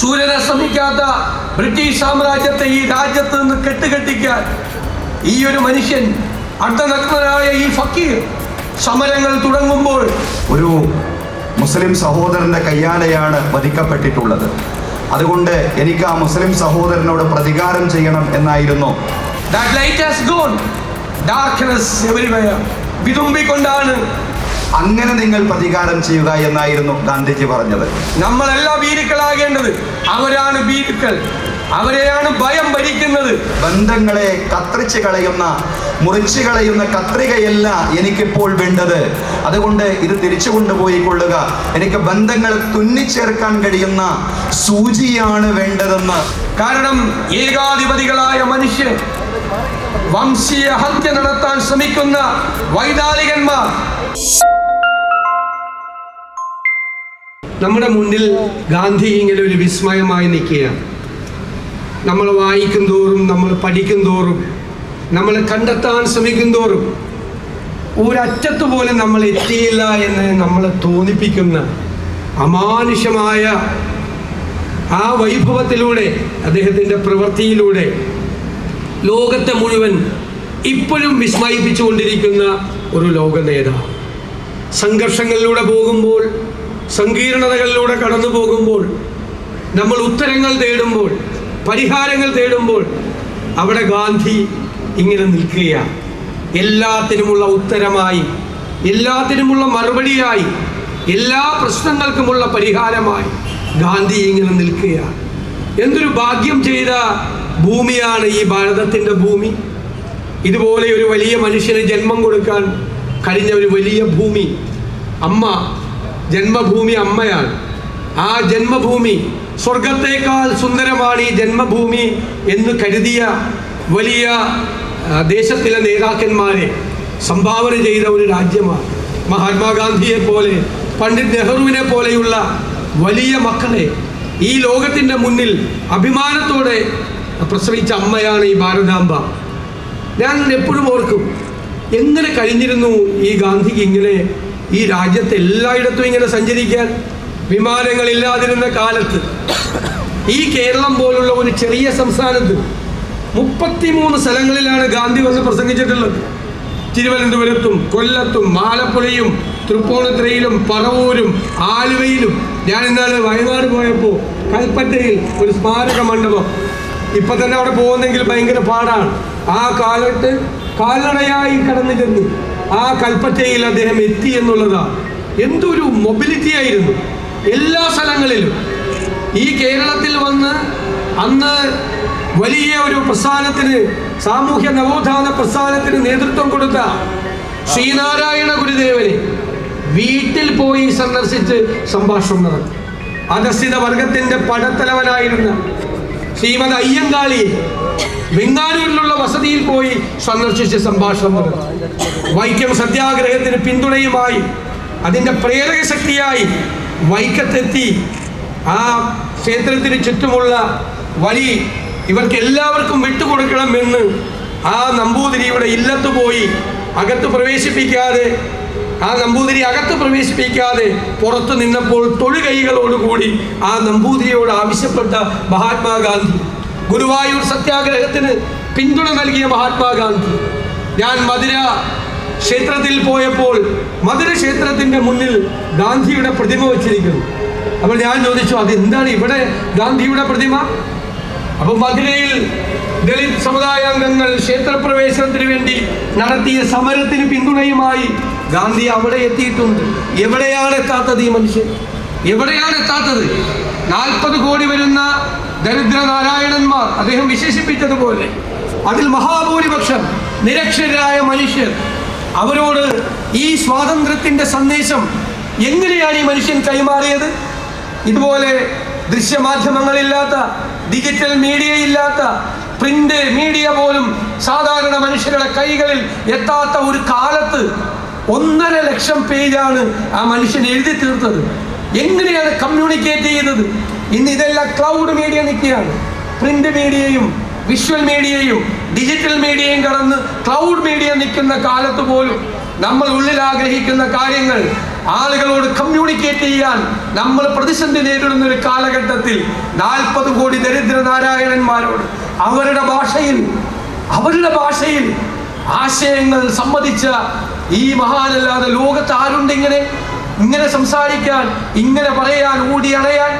സൂര്യനെ ശ്രമിക്കാത്ത ബ്രിട്ടീഷ് സാമ്രാജ്യത്തെ ഈ രാജ്യത്ത് നിന്ന് കെട്ടുകെട്ടിക്കാൻ ഈ ഒരു മനുഷ്യൻ അർദ്ധനഗ്നനായ ഈ ഫക്കീർ സമരങ്ങൾ തുടങ്ങുമ്പോൾ ഒരു മുസ്ലിം സഹോദരന്റെ കയ്യാലെയാണ് വധിക്കപ്പെട്ടിട്ടുള്ളത്. അതുകൊണ്ട് എനിക്ക് ആ മുസ്ലിം സഹോദരനോട് പ്രതികാരം ചെയ്യണം എന്നായിരുന്നു. വിതുമ്പിക്കൊണ്ടാണ് അങ്ങനെ നിങ്ങൾ പ്രതികാരം ചെയ്യുക എന്നായിരുന്നു ഗാന്ധിജി പറഞ്ഞത്. നമ്മളെല്ലാം ഭീരുക്കളാകേണ്ടത് അവരാണ് ഭീരുക്കൾ. അവരെയാണ് ഭയം ഭരിക്കുന്നത്. ബന്ധങ്ങളെ കത്രിച്ച് കളയുന്ന മുറിച്ച് കളയുന്ന കത്രികയല്ല എനിക്കിപ്പോൾ വേണ്ടത്. അതുകൊണ്ട് ഇത് തിരിച്ചു കൊണ്ടുപോയി കൊള്ളുക. എനിക്ക് ബന്ധങ്ങൾ തുന്നിച്ചേർക്കാൻ കഴിയുന്ന സൂചിയാണ് വേണ്ടതെന്ന്. കാരണം ഏകാധിപതികളായ മനുഷ്യൻ വംശീയ ഹത്യ നടത്താൻ ശ്രമിക്കുന്ന വൈതാലികന്മാർ നമ്മുടെ മുന്നിൽ ഗാന്ധി ഇങ്ങനെ ഒരു വിസ്മയമായി നിൽക്കുകയാണ്. നമ്മൾ വായിക്കും തോറും നമ്മൾ പഠിക്കും തോറും നമ്മൾ കണ്ടെത്താൻ ശ്രമിക്കും തോറും ഒരറ്റത്ത് പോലും നമ്മൾ എത്തിയില്ല എന്ന് നമ്മളെ തോന്നിപ്പിക്കുന്ന അമാനുഷമായ ആ വൈഭവത്തിലൂടെ അദ്ദേഹത്തിന്റെ പ്രവൃത്തിയിലൂടെ ലോകത്തെ മുഴുവൻ ഇപ്പോഴും വിസ്മയിപ്പിച്ചുകൊണ്ടിരിക്കുന്ന ഒരു ലോക നേതാവ് സംഘർഷങ്ങളിലൂടെ പോകുമ്പോൾ സങ്കീർണതകളിലൂടെ കടന്നു പോകുമ്പോൾ നമ്മൾ ഉത്തരങ്ങൾ തേടുമ്പോൾ പരിഹാരങ്ങൾ തേടുമ്പോൾ അവിടെ ഗാന്ധി ഇങ്ങനെ നിൽക്കുകയാണ്. എല്ലാത്തിനുമുള്ള ഉത്തരമായി എല്ലാത്തിനുമുള്ള മറുപടിയായി എല്ലാ പ്രശ്നങ്ങൾക്കുമുള്ള പരിഹാരമായി ഗാന്ധി ഇങ്ങനെ നിൽക്കുകയാണ്. എന്തൊരു ഭാഗ്യം ചെയ്ത ഭൂമിയാണ് ഈ ഭാരതത്തിന്റെ ഭൂമി. ഇതുപോലെ ഒരു വലിയ മനുഷ്യന് ജന്മം കൊടുക്കാൻ കഴിഞ്ഞ ഒരു വലിയ ഭൂമി അമ്മ ജന്മഭൂമി അമ്മയാണ്. ആ ജന്മഭൂമി സ്വർഗത്തേക്കാൾ സുന്ദരമാണ് ഈ ജന്മഭൂമി എന്ന് കരുതിയ വലിയ ദേശത്തിലെ നേതാക്കന്മാരെ സംഭാവന ചെയ്ത ഒരു രാജ്യമാണ്. മഹാത്മാഗാന്ധിയെ പോലെ പണ്ഡിറ്റ് നെഹ്റുവിനെ പോലെയുള്ള വലിയ മക്കളെ ഈ ലോകത്തിന്റെ മുന്നിൽ അഭിമാനത്തോടെ പ്രസവിച്ച അമ്മയാണ് ഈ ഭാരതാംബ. ഞാൻ എപ്പോഴും ഓർക്കും എങ്ങനെ കഴിഞ്ഞിരുന്നു ഈ ഗാന്ധിക്ക് ഇങ്ങനെ ഈ രാജ്യത്ത് എല്ലായിടത്തും ഇങ്ങനെ സഞ്ചരിക്കാൻ വിമാനങ്ങളില്ലാതിരുന്ന കാലത്ത് ഈ കേരളം പോലുള്ള ഒരു ചെറിയ സംസ്ഥാനത്ത് മുപ്പത്തിമൂന്ന് സ്ഥലങ്ങളിലാണ് ഗാന്ധി വന്ന് പ്രസംഗിച്ചിട്ടുള്ളത്. തിരുവനന്തപുരത്തും കൊല്ലത്തും ആലപ്പുഴയും തൃപ്പൂണിത്തുറയിലും പറവൂരും ആലുവയിലും. ഞാൻ ഇന്നാണ് വയനാട് പോയപ്പോൾ കൽപ്പറ്റയിൽ ഒരു സ്മാരക മണ്ഡപം. ഇപ്പം തന്നെ അവിടെ പോകുന്നെങ്കിൽ ഭയങ്കര പാടാണ്. ആ കാലത്ത് കാൽനടയായി കടന്നു ചെന്ന്. ആ കൽപ്പറ്റയിൽ അദ്ദേഹം എത്തി എന്നുള്ളതാണ് എന്തൊരു മൊബിലിറ്റി ആയിരുന്നു. എല്ലാ സ്ഥലങ്ങളിലും. ഈ കേരളത്തിൽ വന്ന് അന്ന് വലിയ ഒരു പ്രസ്ഥാനത്തിന് സാമൂഹ്യ നവോത്ഥാന പ്രസ്ഥാനത്തിന് നേതൃത്വം കൊടുത്ത ശ്രീനാരായണ ഗുരുദേവനെ വീട്ടിൽ പോയി സന്ദർശിച്ച് സംഭാഷണം നടത്തി. അധസ്ഥിത വർഗത്തിന്റെ പടത്തലവനായിരുന്ന ശ്രീമത് അയ്യങ്കാളിയെ വെങ്ങാനൂരിലുള്ള വസതിയിൽ പോയി സന്ദർശിച്ച് സംഭാഷണം വൈക്കം സത്യാഗ്രഹത്തിന് പിന്തുണയുമായി അതിന്റെ പ്രേരക ശക്തിയായി വൈക്കത്തെത്തി. ആ ക്ഷേത്രത്തിന് ചുറ്റുമുള്ള വഴി ഇവർക്ക് എല്ലാവർക്കും വിട്ടുകൊടുക്കണമെന്ന് ആ നമ്പൂതിരിയുടെ ഇല്ലത്ത് പോയി അകത്ത് പ്രവേശിപ്പിക്കാതെ ആ നമ്പൂതിരി അകത്ത് പ്രവേശിപ്പിക്കാതെ പുറത്തു നിന്നപ്പോൾ തൊഴുകൈകളോടുകൂടി ആ നമ്പൂതിരിയോട് ആവശ്യപ്പെട്ട മഹാത്മാഗാന്ധി ഗുരുവായൂർ സത്യാഗ്രഹത്തിന് പിന്തുണ നൽകിയ മഹാത്മാഗാന്ധി. ഞാൻ മധുര ക്ഷേത്രത്തിൽ പോയപ്പോൾ മധുര ക്ഷേത്രത്തിന്റെ മുന്നിൽ ഗാന്ധിയുടെ പ്രതിമ വച്ചിരിക്കുന്നു. അപ്പോൾ ഞാൻ ചോദിച്ചു അതെന്താണ് ഇവിടെ ഗാന്ധിയുടെ പ്രതിമ? അപ്പൊ മധുരയിൽ ദളിത് സമുദായാംഗങ്ങൾ ക്ഷേത്രപ്രവേശനത്തിന് വേണ്ടി നടത്തിയ സമരത്തിന് പിന്തുണയുമായി ഗാന്ധി അവിടെ എത്തിയിട്ടുണ്ട്. എവിടെയാണ് എത്താത്തത് ഈ മനുഷ്യൻ? എവിടെയാണ് എത്താത്തത്? നാൽപ്പത് കോടി വരുന്ന ദരിദ്ര നാരായണന്മാർ അദ്ദേഹം വിശേഷിപ്പിച്ചതുപോലെ അതിൽ മഹാഭൂരിപക്ഷം നിരക്ഷരായ മനുഷ്യർ. അവരോട് ഈ സ്വാതന്ത്ര്യത്തിന്റെ സന്ദേശം എങ്ങനെയാണ് ഈ മനുഷ്യൻ കൈമാറിയത്? ഇതുപോലെ ദൃശ്യമാധ്യമങ്ങളില്ലാത്ത ഡിജിറ്റൽ മീഡിയ ഇല്ലാത്ത പ്രിന്റ് മീഡിയ പോലും സാധാരണ മനുഷ്യരുടെ കൈകളിൽ എത്താത്ത ഒരു കാലത്ത് ഒന്നര ലക്ഷം പേജാണ് ആ മനുഷ്യൻ എഴുതി തീർത്തത്. എങ്ങനെയാണ് കമ്മ്യൂണിക്കേറ്റ് ചെയ്തത്? ഇന്ന് ഇതെല്ലാം ക്ലൗഡ് മീഡിയ നിൽക്കുകയാണ്. പ്രിന്റ് മീഡിയയും വിഷ്വൽ മീഡിയയും ഡിജിറ്റൽ മീഡിയയും കടന്ന് ക്ലൗഡ് മീഡിയ നിൽക്കുന്ന കാലത്ത് പോലും നമ്മൾ ഉള്ളിൽ ആഗ്രഹിക്കുന്ന കാര്യങ്ങൾ ആളുകളോട് കമ്മ്യൂണിക്കേറ്റ് ചെയ്യാൻ നമ്മൾ പ്രതിസന്ധി നേരിടുന്ന ഒരു കാലഘട്ടത്തിൽ നാൽപ്പത് കോടി ദരിദ്ര നാരായണന്മാരോട് അവരുടെ ഭാഷയിൽ അവരുടെ ഭാഷയിൽ ആശയങ്ങൾ സമ്മതിച്ച ഈ മഹാനല്ലാതെ ലോകത്ത് ആരുണ്ട് ഇങ്ങനെ? ഇങ്ങനെ സംസാരിക്കാൻ ഇങ്ങനെ പറയാൻ ഓടി അണയാൻ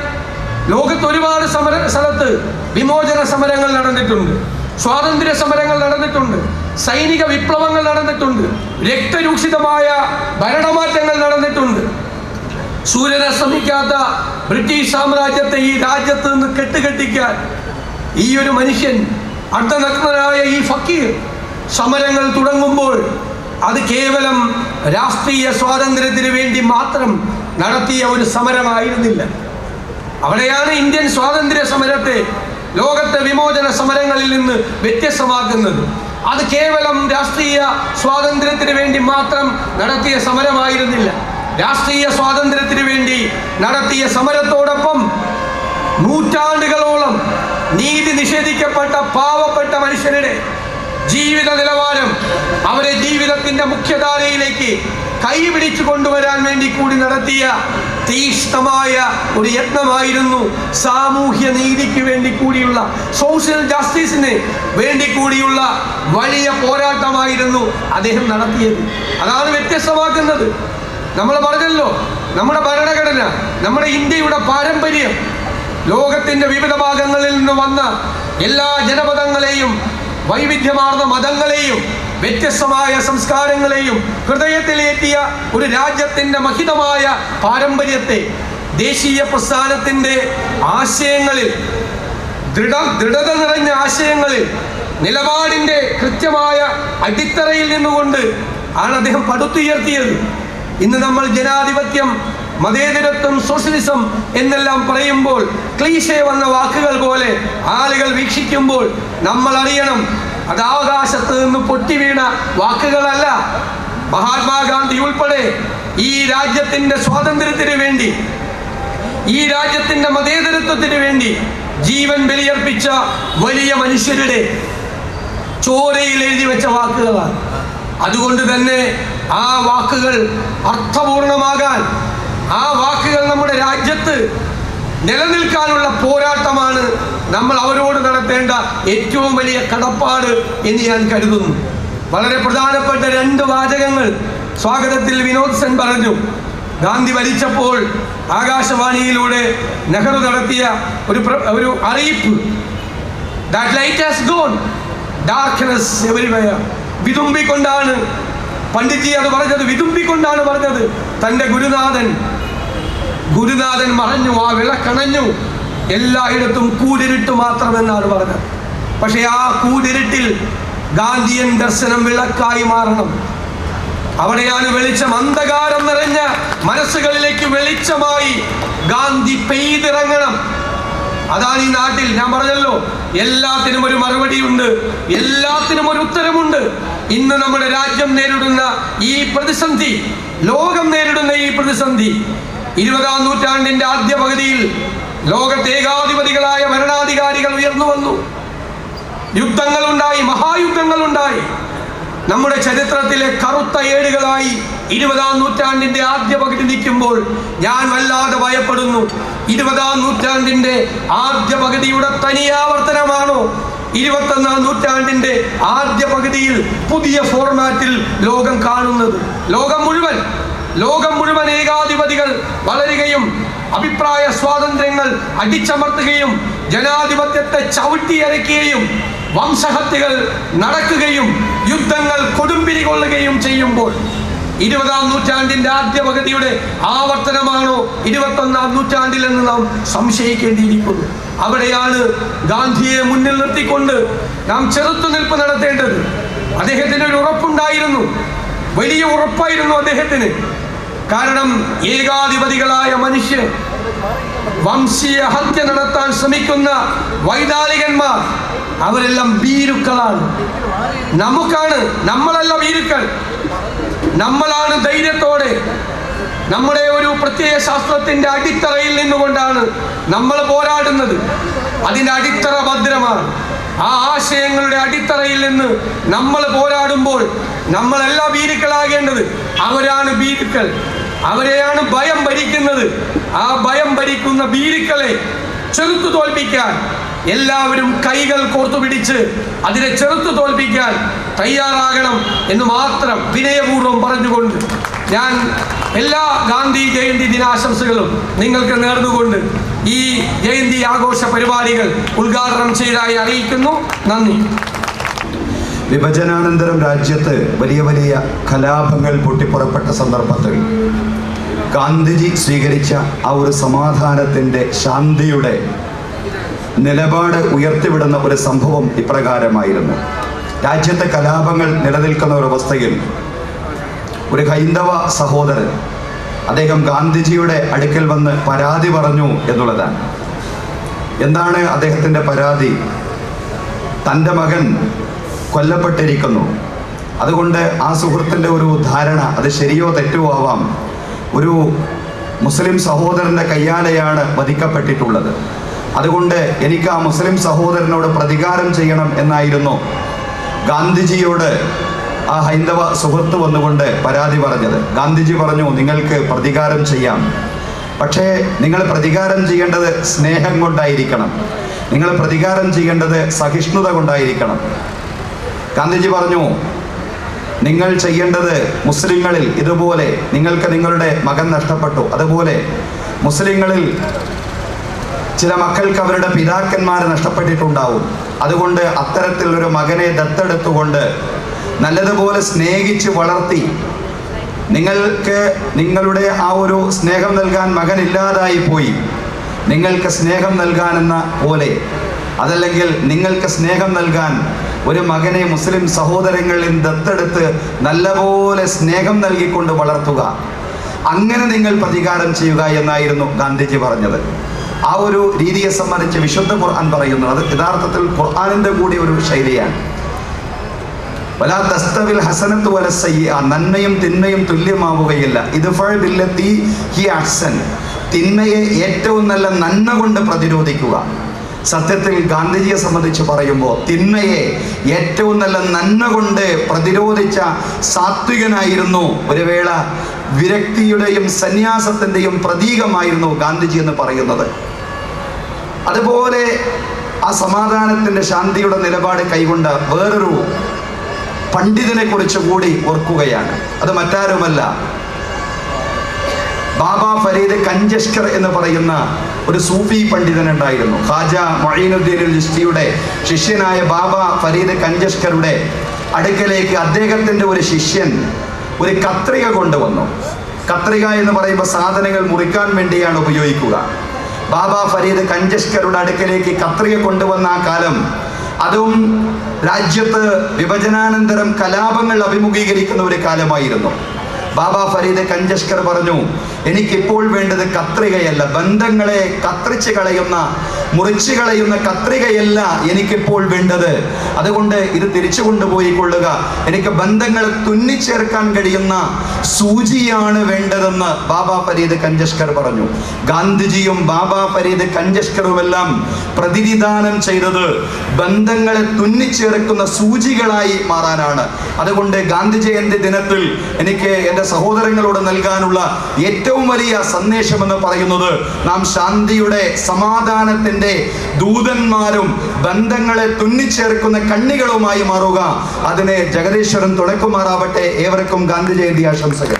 ലോകത്ത് ഒരുപാട് സമര സ്ഥലത്ത് വിമോചന സമരങ്ങൾ നടന്നിട്ടുണ്ട്. സ്വാതന്ത്ര്യ സമരങ്ങൾ നടന്നിട്ടുണ്ട്. സൈനിക വിപ്ലവങ്ങൾ നടന്നിട്ടുണ്ട്. രക്തരൂക്ഷിതമായ ഭരണമാറ്റങ്ങൾ നടന്നിട്ടുണ്ട്. സൂര്യനസ്തമിക്കാത്ത ബ്രിട്ടീഷ് സാമ്രാജ്യത്തെ ഈ രാജ്യത്ത് നിന്ന് കെട്ടുകെട്ടിക്കാൻ ഈ ഒരു മനുഷ്യൻ അർദ്ധനഗ്നനായ ഈ ഫക്കീർ സമരങ്ങൾ തുടങ്ങുമ്പോൾ അത് കേവലം രാഷ്ട്രീയ സ്വാതന്ത്ര്യത്തിന് വേണ്ടി മാത്രം നടത്തിയ ഒരു സമരമായിരുന്നില്ല. അവിടെയാണ് ഇന്ത്യൻ സ്വാതന്ത്ര്യ സമരത്തെ ലോകത്തെ വിമോചന സമരങ്ങളിൽ നിന്ന് വ്യത്യസ്തമാക്കുന്നത്. അത് കേവലം രാഷ്ട്രീയ സ്വാതന്ത്ര്യത്തിന് വേണ്ടി മാത്രം നടത്തിയ സമരമായിരുന്നില്ല. രാഷ്ട്രീയ സ്വാതന്ത്ര്യത്തിന് വേണ്ടി നടത്തിയ സമരത്തോടൊപ്പം നൂറ്റാണ്ടുകളോളം നീതി നിഷേധിക്കപ്പെട്ട പാവപ്പെട്ട മനുഷ്യരുടെ ജീവിത നിലവാരം അവരെ ജീവിതത്തിന്റെ മുഖ്യധാരയിലേക്ക് കൈപിടിച്ചു കൊണ്ടുവരാൻ വേണ്ടി കൂടി നടത്തിയ തീഷ്ണമായ ഒരു യത്നമായിരുന്നു സാമൂഹ്യ നീതിക്ക് വേണ്ടി കൂടിയുള്ള സോഷ്യൽ ജസ്റ്റിസിന് വേണ്ടി കൂടിയുള്ള വലിയ പോരാട്ടമായിരുന്നു അദ്ദേഹം നടത്തിയത്. അതാണ് വ്യത്യസ്തമാക്കുന്നത്. നമ്മൾ പറഞ്ഞല്ലോ നമ്മുടെ ഭരണഘടന നമ്മുടെ ഇന്ത്യയുടെ പാരമ്പര്യം ലോകത്തിന്റെ വിവിധ ഭാഗങ്ങളിൽ നിന്ന് വന്ന എല്ലാ ജനപദങ്ങളെയും വൈവിധ്യമാർന്ന മതങ്ങളെയും വ്യത്യസ്തമായ സംസ്കാരങ്ങളെയും ഹൃദയത്തിലേറ്റിയ ഒരു രാജ്യത്തിന്റെ മഹിതമായ പാരമ്പര്യത്തെ ദേശീയ പ്രസ്ഥാനത്തിന്റെ ആശയങ്ങളിൽ ദൃഢ ദൃഢത നിറഞ്ഞ ആശയങ്ങളിൽ നിലപാടിന്റെ കൃത്യമായ അടിത്തറയിൽ നിന്നുകൊണ്ട് ആണ് അദ്ദേഹം പടുത്തുയർത്തിയത്. ഇന്ന് നമ്മൾ ജനാധിപത്യം മതേതരത്വം സോഷ്യലിസം എന്നെല്ലാം പറയുമ്പോൾ ക്ലീശ വന്ന വാക്കുകൾ പോലെ ആളുകൾ വീക്ഷിക്കുമ്പോൾ നമ്മൾ അറിയണം അത് അവകാശത്ത് നിന്ന് പൊട്ടി വീണ വാക്കുകളല്ല. മഹാത്മാഗാന്ധി ഉൾപ്പെടെ ഈ രാജ്യത്തിന്റെ സ്വാതന്ത്ര്യത്തിന് വേണ്ടി ഈ രാജ്യത്തിന്റെ മതേതരത്വത്തിന് വേണ്ടി ജീവൻ ബലിയർപ്പിച്ച വലിയ മനുഷ്യരുടെ ചോരയിൽ എഴുതി വെച്ച വാക്കുകളാണ്. അതുകൊണ്ട് തന്നെ ആ വാക്കുകൾ അർത്ഥപൂർണമാകാൻ ആ വാക്കുകൾ നമ്മുടെ രാജ്യത്ത് നിലനിൽക്കാനുള്ള പോരാട്ടമാണ് നമ്മൾ അവരോട് നടത്തേണ്ട ഏറ്റവും വലിയ കടപ്പാട് എന്ന് ഞാൻ കരുതുന്നു. വളരെ പ്രധാനപ്പെട്ട രണ്ട് വാചകങ്ങൾ സ്വാഗതത്തിൽ വിനോദ് സെൻ പറഞ്ഞു. ഗാന്ധി മരിച്ചപ്പോൾ ആകാശവാണിയിലൂടെ നെഹ്റു നടത്തിയ ഒരു ഒരു അറിയിപ്പ്. That light has gone darkness everywhere വിതുമ്പിക്കൊണ്ടാണ് Panditji അത് പറഞ്ഞത്. വിതുമ്പിക്കൊണ്ടാണ് പറഞ്ഞത്. തന്റെ ഗുരുനാഥൻ ഗുരുനാഥൻ മറഞ്ഞു ആ വിളക്കണഞ്ഞു എല്ലായിടത്തും കൂരിരുട്ട് മാത്രമെന്നാണ് പറഞ്ഞത്. പക്ഷേ ആ കൂരിരുട്ടിൽ ഗാന്ധിയൻ ദർശനം വിളക്കായി മാറണം. അവിടെയാണ് വെളിച്ചം അന്ധകാരം നിറഞ്ഞ മനസ്സുകളിലേക്ക് വെളിച്ചമായി ഗാന്ധി പെയ്തിറങ്ങണം. അതാണ് ഈ നാട്ടിൽ ഞാൻ പറഞ്ഞല്ലോ എല്ലാത്തിനും ഒരു മറുപടിയുണ്ട് എല്ലാത്തിനും ഒരു ഉത്തരമുണ്ട് ഇന്ന് നമ്മുടെ രാജ്യം നേരിടുന്ന ഈ പ്രതിസന്ധി ലോകം നേരിടുന്ന ഈ പ്രതിസന്ധി ഇരുപതാം നൂറ്റാണ്ടിന്റെ ആദ്യ പകുതിയിൽ ലോകത്തെ ഏകാധിപതികളായ ഭരണാധികാരികൾ ഉയർന്നു വന്നു. യുദ്ധങ്ങളുണ്ടായി മഹായുദ്ധങ്ങളുണ്ടായി. നമ്മുടെ ചരിത്രത്തിലെ കറുത്ത ഏടുകളായി ഇരുപതാം നൂറ്റാണ്ടിന്റെ ആദ്യ പകുതി നിൽക്കുമ്പോൾ ഞാൻ വല്ലാതെ ഭയപ്പെടുന്നു. ഇരുപതാം നൂറ്റാണ്ടിന്റെ ആദ്യ പകുതിയുടെ തനിയാവർത്തനമാണോ ഇരുപത്തൊന്നാം നൂറ്റാണ്ടിന്റെ ആദ്യ പകുതിയിൽ പുതിയ ഫോർമാറ്റിൽ ലോകം കാണുന്നത്. ലോകം മുഴുവൻ ലോകം മുഴുവൻ ഏകാധിപതികൾ വളരുകയും അഭിപ്രായ സ്വാതന്ത്ര്യങ്ങൾ അടിച്ചമർത്തുകയും ജനാധിപത്യത്തെ ചവിട്ടിയരക്കുകയും വംശഹത്യകൾ നടക്കുകയും യുദ്ധങ്ങൾ കൊടുമ്പിരി കൊള്ളുകയും ചെയ്യുമ്പോൾ ഇരുപതാം നൂറ്റാണ്ടിന്റെ ആദ്യ പകുതിയുടെ ആവർത്തനമാണോ ഇരുപത്തൊന്നാം നൂറ്റാണ്ടിലെന്ന് നാം സംശയിക്കേണ്ടിയിരിക്കുന്നു. അവിടെയാണ് ഗാന്ധിയെ മുന്നിൽ നിർത്തിക്കൊണ്ട് നാം ചെറുത്തുനിൽപ്പ് നടത്തേണ്ടത്. അദ്ദേഹത്തിന് ഒരു ഉറപ്പുണ്ടായിരുന്നു. വലിയ ഉറപ്പായിരുന്നു അദ്ദേഹത്തിന്. കാരണം ഏകാധിപതികളായ മനുഷ്യർ വംശീയ ഹത്യ നടത്താൻ ശ്രമിക്കുന്ന വൈദാലികന്മാർ അവരെല്ലാം ഭീരുക്കളാണ്. നമുക്കാണ് നമ്മളല്ല ഭീരുക്കൾ. നമ്മളാണ് ധൈര്യത്തോടെ നമ്മുടെ ഒരു പ്രത്യയ ശാസ്ത്രത്തിന്റെ അടിത്തറയിൽ നിന്നുകൊണ്ടാണ് നമ്മൾ പോരാടുന്നത്. അതിന്റെ അടിത്തറ ഭദ്രമാണ്. ആ ആശയങ്ങളുടെ അടിത്തറയിൽ നിന്ന് നമ്മൾ പോരാടുമ്പോൾ നമ്മളല്ല ഭീരുക്കളാകേണ്ടത് അവരാണ് ഭീരുക്കൾ. അവരെയാണ് ഭയം ഭരിക്കുന്നത്. ആ ഭയം ഭരിക്കുന്ന ഭീരുക്കളെ ചെറുത്തു തോൽപ്പിക്കാൻ എല്ലാവരും കൈകൾ കോർത്തു പിടിച്ച് അതിനെ ചെറുത്തു തോൽപ്പിക്കാൻ തയ്യാറാകണം എന്ന് മാത്രം വിനയപൂർവം പറഞ്ഞുകൊണ്ട് ഞാൻ എല്ലാ ഗാന്ധി ജയന്തി ദിനാശംസകളും നിങ്ങൾക്ക് നേർന്നുകൊണ്ട് ഈ ജയന്തി ആഘോഷ പരിപാടികൾ ഉദ്ഘാടനം ചെയ്തതായി അറിയിക്കുന്നു. നന്ദി. വിഭജനാനന്തരം രാജ്യത്ത് വലിയ വലിയ കലാപങ്ങൾ പൊട്ടിപ്പുറപ്പെട്ട സന്ദർഭത്തിൽ ഗാന്ധിജി സ്വീകരിച്ച ആ ഒരു സമാധാനത്തിന്റെ ശാന്തിയുടെ നിലപാട് ഉയർത്തിവിടുന്ന ഒരു സംഭവം ഇപ്രകാരമായിരുന്നു. രാജ്യത്തെ കലാപങ്ങൾ നിലനിൽക്കുന്ന ഒരു അവസ്ഥയിൽ ഒരു ഹൈന്ദവ സഹോദരൻ അദ്ദേഹം ഗാന്ധിജിയുടെ അടുക്കൽ വന്ന് പരാതി പറഞ്ഞു എന്നുള്ളതാണ്. എന്താണ് അദ്ദേഹത്തിന്റെ പരാതി? തന്റെ മകൻ കൊല്ലപ്പെട്ടിരിക്കുന്നു. അതുകൊണ്ട് ആ സുഹൃത്തിന്റെ ഒരു ധാരണ അത് ശരിയോ തെറ്റോ ആവാം ഒരു മുസ്ലിം സഹോദരന്റെ കയ്യാലെയാണ് വധിക്കപ്പെട്ടിട്ടുള്ളത്. അതുകൊണ്ട് എനിക്ക് ആ മുസ്ലിം സഹോദരനോട് പ്രതികാരം ചെയ്യണം എന്നായിരുന്നു ഗാന്ധിജിയോട് ആ ഹൈന്ദവ സുഹൃത്ത് വന്നുകൊണ്ട് പരാതി പറഞ്ഞത്. ഗാന്ധിജി പറഞ്ഞു നിങ്ങൾക്ക് പ്രതികാരം ചെയ്യാം. പക്ഷേ നിങ്ങൾ പ്രതികാരം ചെയ്യേണ്ടത് സ്നേഹം കൊണ്ടായിരിക്കണം. നിങ്ങൾ പ്രതികാരം ചെയ്യേണ്ടത് സഹിഷ്ണുത കൊണ്ടായിരിക്കണം. ഗാന്ധിജി പറഞ്ഞു നിങ്ങൾ ചെയ്യേണ്ടത് മുസ്ലിങ്ങളിൽ ഇതുപോലെ നിങ്ങൾക്ക് നിങ്ങളുടെ മകൻ നഷ്ടപ്പെട്ടു. അതുപോലെ മുസ്ലിങ്ങളിൽ ചില മക്കൾക്ക് അവരുടെ പിതാക്കന്മാരെ നഷ്ടപ്പെട്ടിട്ടുണ്ടാവും. അതുകൊണ്ട് അത്തരത്തിൽ ഒരു മകനെ ദത്തെടുത്തുകൊണ്ട് നല്ലതുപോലെ സ്നേഹിച്ച് വളർത്തി നിങ്ങൾക്ക് നിങ്ങളുടെ ആ ഒരു സ്നേഹം നൽകാൻ മകൻ ഇല്ലാതായി പോയി. നിങ്ങൾക്ക് സ്നേഹം നൽകാനെന്ന പോലെ. അതല്ലെങ്കിൽ നിങ്ങൾക്ക് സ്നേഹം നൽകാൻ ഒരു മകനെ മുസ്ലിം സഹോദരങ്ങളിൽ ദത്തെടുത്ത് നല്ലപോലെ സ്നേഹം നൽകിക്കൊണ്ട് വളർത്തുക. അങ്ങനെ നിങ്ങൾ പ്രതികാരം ചെയ്യുക എന്നായിരുന്നു ഗാന്ധിജി പറഞ്ഞത്. ആ ഒരു രീതിയെ സംബന്ധിച്ച് വിശുദ്ധ ഖുർആൻ പറയുന്നു. അത് യഥാർത്ഥത്തിൽ ഖുർആാനിന്റെ കൂടി ഒരു ശൈലിയാണ്. വലാ ഹസനത്ത് നന്മയും തിന്മയും തുല്യമാവുകയില്ല. ഇത് ബില്ലത്തി ഹി അഹ്സൻ. തിന്മയെ ഏറ്റവും നല്ല നന്മ കൊണ്ട് പ്രതിരോധിക്കുക. സത്യത്തിൽ ഗാന്ധിജിയെ സംബന്ധിച്ച് പറയുമ്പോൾ തിന്മയെ ഏറ്റവും നല്ല നന്മ കൊണ്ട് പ്രതിരോധിച്ച സാത്വികനായിരുന്നു ഒരു വേള വിരക്തിയുടെയും സന്യാസത്തിന്റെയും പ്രതീകമായിരുന്നു ഗാന്ധിജി എന്ന് പറയുന്നത്. അതുപോലെ ആ സമാധാനത്തിന്റെ ശാന്തിയുടെ നിലപാട് കൈകൊണ്ട വേറൊരു പണ്ഡിതനെ കുറിച്ച് കൂടി ഓർക്കുകയാണ്. അത് മറ്റാരുമല്ല ബാബ ഫരീദ് കഞ്ചഷ്കർ എന്ന് പറയുന്ന ഒരു സൂഫി പണ്ഡിതൻ ഉണ്ടായിരുന്നു ഖാജ മൊയ്നുദ്ദീൻ ജിസ്റ്റിയുടെ ശിഷ്യനായ ബാബ ഫരീദ് കഞ്ചഷ്കറുടെ അടുക്കലേക്ക് അദ്ദേഹത്തിന്റെ ഒരു ശിഷ്യൻ ഒരു കത്രിക കൊണ്ടുവന്നു. കത്രിക എന്ന് പറയുമ്പോൾ സാധനങ്ങൾ മുറിക്കാൻ വേണ്ടിയാണ് ഉപയോഗിക്കുക. ബാബ ഫരീദ് കഞ്ചഷ്കറുടെ അടുക്കലേക്ക് കത്രിക കൊണ്ടുവന്ന ആ കാലം അതും രാജ്യത്ത് വിഭജനാനന്തരം കലാപങ്ങൾ അഭിമുഖീകരിക്കുന്ന ഒരു കാലമായിരുന്നു. ബാബ ഫരീദ് കഞ്ചഷ്കർ പറഞ്ഞു എനിക്കിപ്പോൾ വേണ്ടത് കത്രികയല്ല. ബന്ധങ്ങളെ കത്രിച്ച് കളയുന്ന മുറിച്ച് കളയുന്ന കത്രികയല്ല എനിക്കിപ്പോൾ വേണ്ടത്. അതുകൊണ്ട് ഇത് തിരിച്ചു കൊണ്ടുപോയി കൊള്ളുക എനിക്ക് ബന്ധങ്ങൾ തുന്നിച്ചേർക്കാൻ കഴിയുന്ന സൂചിയാണ് വേണ്ടതെന്ന് ബാബ ഫരീദ് കഞ്ചഷ്കർ പറഞ്ഞു. ഗാന്ധിജിയും ബാബ ഫരീദ് കഞ്ചഷ്കറുമെല്ലാം പ്രതിനിധാനം ചെയ്തത് ബന്ധങ്ങളെ തുന്നിച്ചേർക്കുന്ന സൂചികളായി മാറാനാണ്. അതുകൊണ്ട് ഗാന്ധി ജയന്തി ദിനത്തിൽ എനിക്ക് എന്റെ സഹോദരങ്ങളോട് നൽകാനുള്ള ഏറ്റവും വലിയ സന്ദേശം എന്ന് പറയുന്നത് നാം ശാന്തിയുടെ സമാധാനത്തിന്റെ ദൂതന്മാരും ബന്ധങ്ങളെ തുന്നിച്ചേർക്കുന്ന കണ്ണികളുമായി മാറുക. അതിനെ ജഗദീശ്വരൻ തുണക്കുമാറാവട്ടെ ഏവർക്കും ഗാന്ധി ജയന്തി ആശംസകൾ.